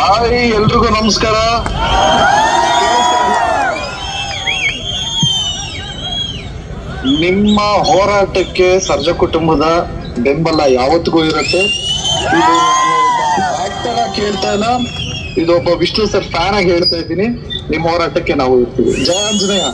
Hi ಎಲ್ರಿಗೂ ನಮಸ್ಕಾರ. ನಿಮ್ಮ ಹೋರಾಟಕ್ಕೆ ಸರ್ಜ ಕುಟುಂಬದ ಬೆಂಬಲ ಯಾವತ್ತಿಗೂ ಇರುತ್ತೆ? ಇದು ಆಗಿ ಇಲ್ಲ. ಇದು ಒಬ್ಬ ವಿಷ್ಣು ಸರ್ ಫ್ಯಾನ್ ಆಗಿ ಹೇಳ್ತಾ ಇದ್ದೀನಿ. ನಿಮ್ಮ ಹೋರಾಟಕ್ಕೆ ನಾವು ಇರ್ತೀವಿ. ಜಯ ಆಂಜನೇಯ.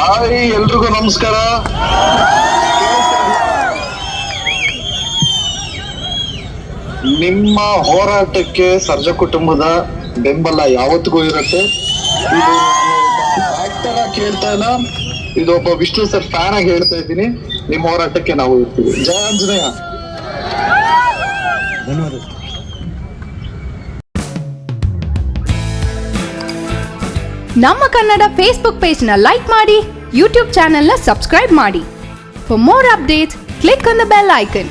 ಹಾಯ್ ಎಲ್ರಿಗೂ ನಮಸ್ಕಾರ. ನಿಮ್ಮ ಹೋರಾಟಕ್ಕೆ ಸರ್ಜ ಕುಟುಂಬದ ಬೆಂಬಲ ಯಾವತ್ತಿಗೂ ಇರುತ್ತೆ? ಇದು ಆಕ್ಟರ್ ಇದು ಒಬ್ಬ ವಿಷ್ಣು ಸರ್ ಫ್ಯಾನ್ ಆಗಿ ಹೇಳ್ತಾ ಇದ್ದೀನಿ. ನಿಮ್ಮ ಹೋರಾಟಕ್ಕೆ ನಾವು ಇರ್ತೀವಿ. ಜಯ ಆಂಜನೇಯ. ಧನ್ಯವಾದ ನಮ್ಮ ಕನ್ನಡ ಫೇಸ್ಬುಕ್ ಪೇಜ್ನ ಲೈಕ್ ಮಾಡಿ ಯೂಟ್ಯೂಬ್ ಚಾನೆಲ್ನ ಸಬ್ಸ್ಕ್ರೈಬ್ ಮಾಡಿ. For more updates click on the bell icon